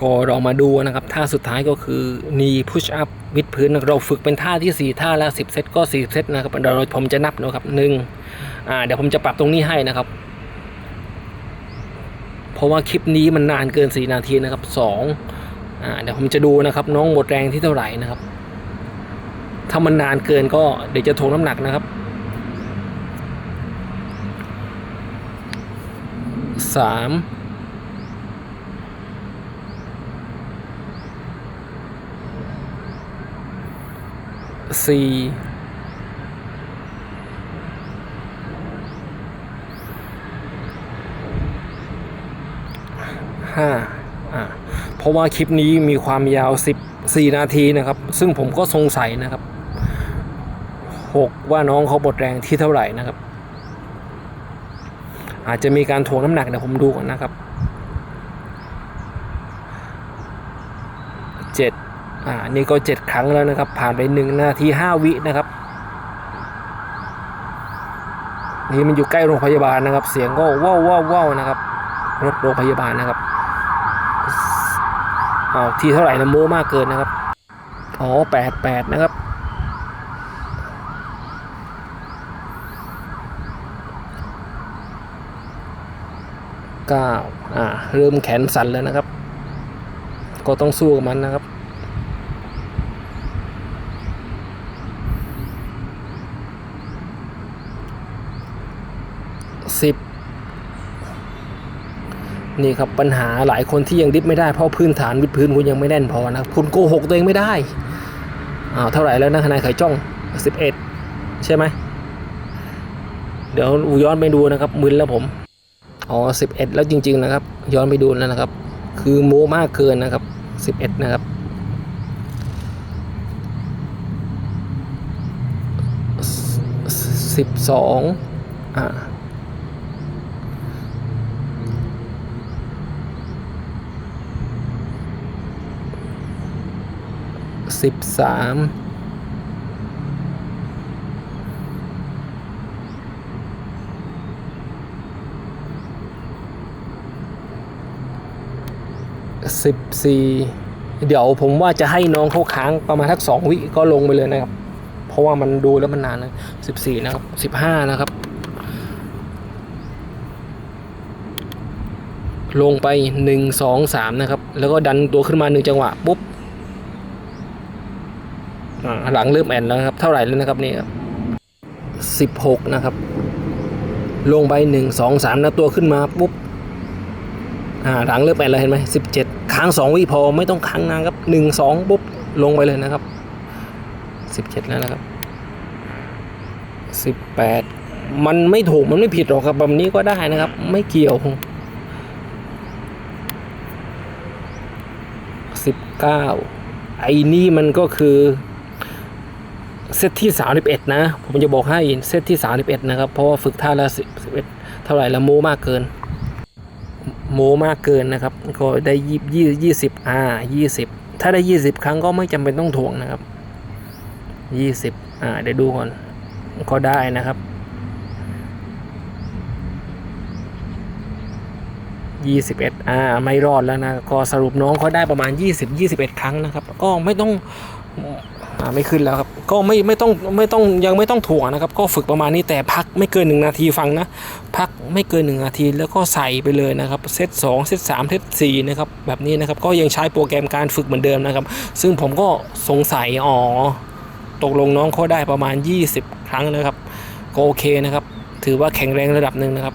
ก็เรามาดูนะครับท่าสุดท้ายก็คือ knee push up วิดพื้นเราฝึกเป็นท่าที่ 4 ท่าแล้ว10 เซตก็ 40 เซตนะครับเดี๋ยวผมจะนับนะครับหนึ่งอ่าเดี๋ยวผมจะปรับตรงนี้ให้นะครับ เพราะว่าคลิปนี้มันนานเกิน 4 นาทีนะครับสองอ่าเดี๋ยวผมจะดูนะครับน้องหมดแรงที่เท่าไหร่นะครับ ถ้ามันนานเกินก็เดี๋ยวจะทวงน้ำหนักนะครับสาม สี่ห้าอ่าเพราะว่าคลิปนี้มีความยาว 14 นาทีนะครับ ซึ่งผมก็สงสัยนะครับ 6 ว่าน้องเขาหมดแรงที่เท่าไหร่นะครับ อาจจะมีการถ่วงน้ำหนักเดี๋ยวผมดูก่อนนะครับ อ่านี่ก็7ครั้งแล้วนะครับ ผ่านไป1นาที5วินะครับ นี่มันอยู่ใกล้โรงพยาบาลนะครับ เสียงก็ว้าวว้าวว้าวนะครับ รถโรงพยาบาลนะครับอ้าทีเท่าไหร่นะโมมากเกินนะครับอ๋อแปดแปดนะครับเก้าอ่าเริ่มแขนสั่นแล้วนะครับ ก็ต้องสู้กับมันนะครับ สิบนี่ครับปัญหาหลายคนที่ยังดิฟไม่ได้เพราะพื้นฐานวิดพื้นคุณยังไม่แน่นพอนะคุณโกหกตัวเองไม่ได้อ้าวเท่าไหร่แล้วนะคะแนนไข่จ้องสิบเอ็ดใช่ไหมเดี๋ยวย้อนไปดูนะครับมึนแล้วผมอ๋อสิบเอ็ดแล้วจริง ๆ นะครับ ย้อนไปดูแล้วนะครับ คือโมมากเกินนะครับสิบเอ็ดนะครับสิบสองอ่า สิบสามสิบสี่เดี๋ยวผมว่าจะให้น้องเขาค้างประมาณทักสองวิก็ลงไปเลยนะครับ เพราะว่ามันดูแล้วมันนานนะสิบสี่นะครับสิบห้านะครับ ลงไปหนึ่งสองสามนะครับ แล้วก็ดันตัวขึ้นมาหนึ่งจังหวะปุ๊บ หลังเริ่มแอนแล้วนะครับ เท่าไหร่แล้วนะครับนี่สิบหกนะครับ ลงไปหนึ่งสองสามนะตัวขึ้นมาปุ๊บหลังเริ่มแอนแล้วเห็นไหมสิบเจ็ดค้างสองวิพอไม่ต้องค้างนานครับหนึ่งสองปุ๊บลงไปเลยนะครับสิบเจ็ดแล้วนะครับสิบแปดมันไม่ถูกมันไม่ผิดหรอกครับแบบนี้ก็ได้นะครับ ไม่เกี่ยวสิบเก้าไอ้นี่มันก็คือ เซตที่ 31 นะ ผมจะบอกให้เซตที่ 31 นะครับ เพราะว่าฝึกท่าละ11 เท่าไหร่ละโมมากเกิน โมมากเกินนะครับ ก็ได้ยี่ยี่ยี่สิบอ่ายี่สิบถ้าได้ยี่สิบครั้งก็ไม่จำเป็นต้องถ่วงนะครับยี่สิบอ่าเดี๋ยวดูก่อน ก็ได้นะครับยี่สิบเอ็ดอ่าไม่รอดแล้วนะ ก็สรุปน้องเขาได้ประมาณยี่สิบยี่สิบเอ็ดครั้งนะครับ ก็ไม่ต้อง อ่าไม่ขึ้นแล้วครับ ก็ไม่ไม่ต้องไม่ต้องยังไม่ต้องถ่วงนะครับ ก็ฝึกประมาณนี้แต่พักไม่เกินหนึ่งนาทีฟังนะ พักไม่เกินหนึ่งนาทีแล้วก็ใส่ไปเลยนะครับเซตสองเซตสามเซตสี่นะครับแบบนี้นะครับก็ยังใช้โปรแกรมการฝึกเหมือนเดิมนะครับ ซึ่งผมก็สงสัยอ๋อตกลงน้องเขาได้ประมาณ 20 ครั้งนะครับก็โอเคนะครับ ถือว่าแข็งแรงระดับหนึ่งนะครับ